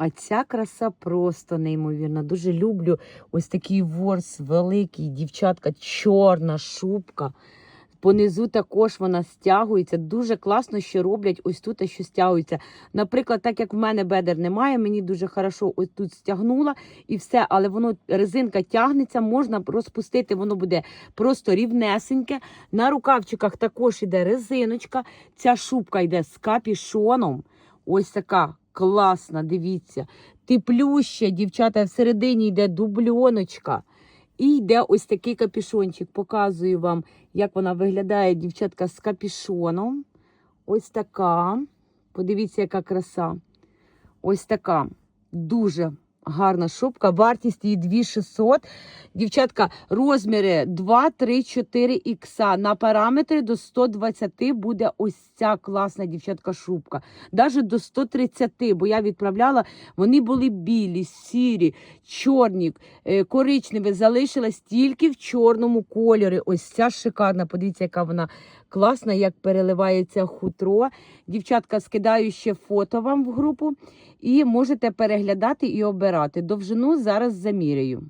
А ця краса просто неймовірна. Дуже люблю ось такий ворс великий, дівчатка, чорна шубка. Понизу також вона стягується. Дуже класно, що роблять ось тут, що стягується. Наприклад, так як в мене бедер немає, мені дуже хорошо ось тут стягнула і все, але воно резинка тягнеться, можна розпустити, воно буде просто рівнесеньке. На рукавчиках також іде резиночка. Ця шубка йде з капішоном. Ось така класна, дивіться. Теплюща, дівчата, всередині йде дубльоночка. І йде ось такий капішончик. Показую вам, як вона виглядає, дівчатка, з капішоном. Ось така. Подивіться, яка краса. Ось така. Дуже гарна шубка. Вартість її 2600. Дівчатка, розміри 2, 3, 4 ікса. На параметри до 120 буде ось ця класна дівчатка шубка. Навіть до 130, бо я відправляла, вони були білі, сірі, чорні, е, коричневі. Залишилась тільки в чорному кольорі. Ось ця шикарна. Подивіться, яка вона класна, як переливається хутро. Дівчатка, скидаю ще фото вам в групу і можете переглядати і обирати. Довжину зараз заміряю.